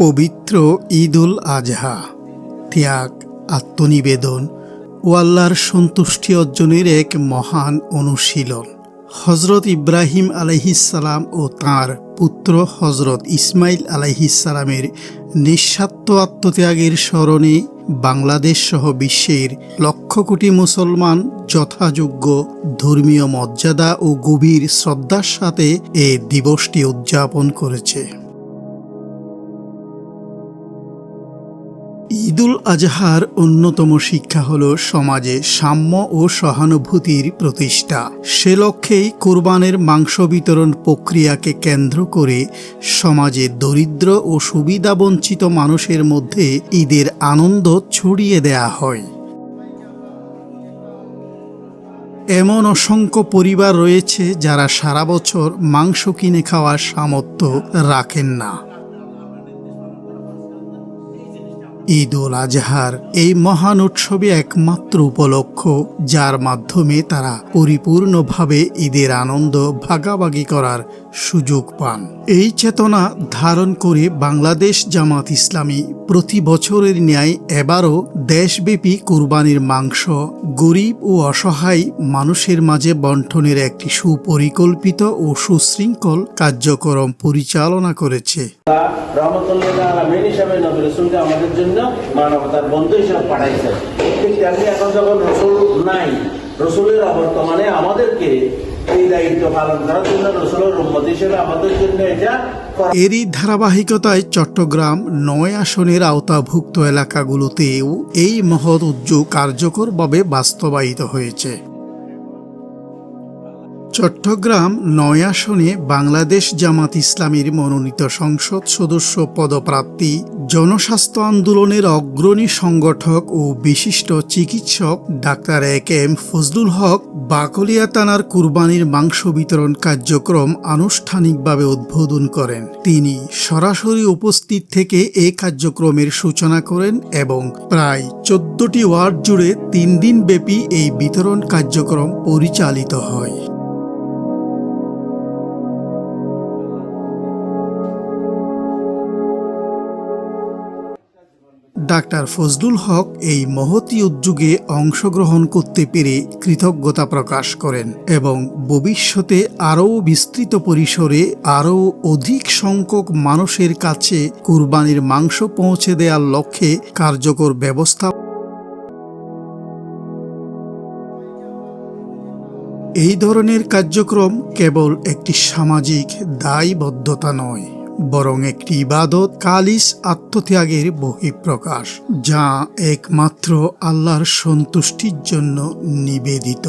পবিত্র ঈদ উল আজহা। ত্যাগ, আত্মনিবেদন ও আল্লাহর সন্তুষ্টি অর্জনের এক মহান অনুশীলন। হজরত ইব্রাহিম আলাইহিসালাম ও তাঁর পুত্র হজরত ইসমাইল আলাইহিসালামের নিঃস্বার্থ আত্মত্যাগের স্মরণে বাংলাদেশ সহ বিশ্বের লক্ষ কোটি মুসলমান যথাযোগ্য ধর্মীয় মর্যাদা ও গভীর শ্রদ্ধার সাথে এ দিবসটি উদযাপন করেছে। ঈদুল আজহার অন্যতম শিক্ষা হল সমাজে সাম্য ও সহানুভূতির প্রতিষ্ঠা। সে লক্ষ্যেই কোরবানের মাংস বিতরণ প্রক্রিয়াকে কেন্দ্র করে সমাজে দরিদ্র ও সুবিধাবঞ্চিত মানুষের মধ্যে ঈদের আনন্দ ছড়িয়ে দেয়া হয়। এমন অসংখ্য পরিবার রয়েছে যারা সারা বছর মাংস কিনে খাওয়ার সামর্থ্য রাখেন না। ঈদ উল আজহার এই মহান উৎসবে একমাত্র উপলক্ষ, যার মাধ্যমে তারা পরিপূর্ণভাবে ঈদের আনন্দ ভাগাভাগি করার সুযোগ পান। এই চেতনা ধারণ করে বাংলাদেশ জামাত ইসলামী প্রতি বছরের ন্যায় এবারও দেশব্যাপী কুরবানির মাংস, গরিব ও অসহায় মানুষের মাঝে বন্টনের একটি সুপরিকল্পিত ও সুশৃঙ্খল কার্যক্রম পরিচালনা করেছে। আমাদের জন্য মানবতার বন্ধু হিসাবে পাঠাইছেন ঠিক তেমনি এখন যখন রসুল নাই রসুলের অবর্তমানে আমাদেরকে এরই ধারাবাহিকতায় চট্টগ্রাম নয় আসনের আওতাভুক্ত এলাকাগুলোতেও এই মহৎ উদ্যোগ কার্যকরভাবে বাস্তবায়িত হয়েছে। চট্টগ্রাম নয় আসনে বাংলাদেশ জামাত ইসলামীর মনোনীত সংসদ সদস্য পদপ্রার্থী, জনস্বাস্থ্য আন্দোলনের অগ্রণী সংগঠক ও বিশিষ্ট চিকিৎসক doctor A M Fazlul Haque Baklia থানার কুরবানির মাংস বিতরণ কার্যক্রম আনুষ্ঠানিকভাবে উদ্বোধন করেন। তিনি সরাসরি উপস্থিত থেকে এ কার্যক্রমের সূচনা করেন এবং প্রায় চোদ্দটি ওয়ার্ড জুড়ে তিন দিন ব্যাপী এই বিতরণ কার্যক্রম পরিচালিত হয়। ডাক্তার ফজলুল হক এই মহতি উদ্যোগে অংশগ্রহণ করতে পেরে কৃতজ্ঞতা প্রকাশ করেন এবং ভবিষ্যতে আরও বিস্তৃত পরিসরে আরও অধিক সংখ্যক মানুষের কাছে কুরবানির মাংস পৌঁছে দেওয়ার লক্ষ্যে কার্যকর ব্যবস্থা এই ধরনের কার্যক্রম কেবল একটি সামাজিক দায়বদ্ধতা নয়। বরং একটি ইবাদত কালিস আত্মত্যাগের বহিঃপ্রকাশ যা একমাত্র আল্লাহর সন্তুষ্টির জন্য নিবেদিত।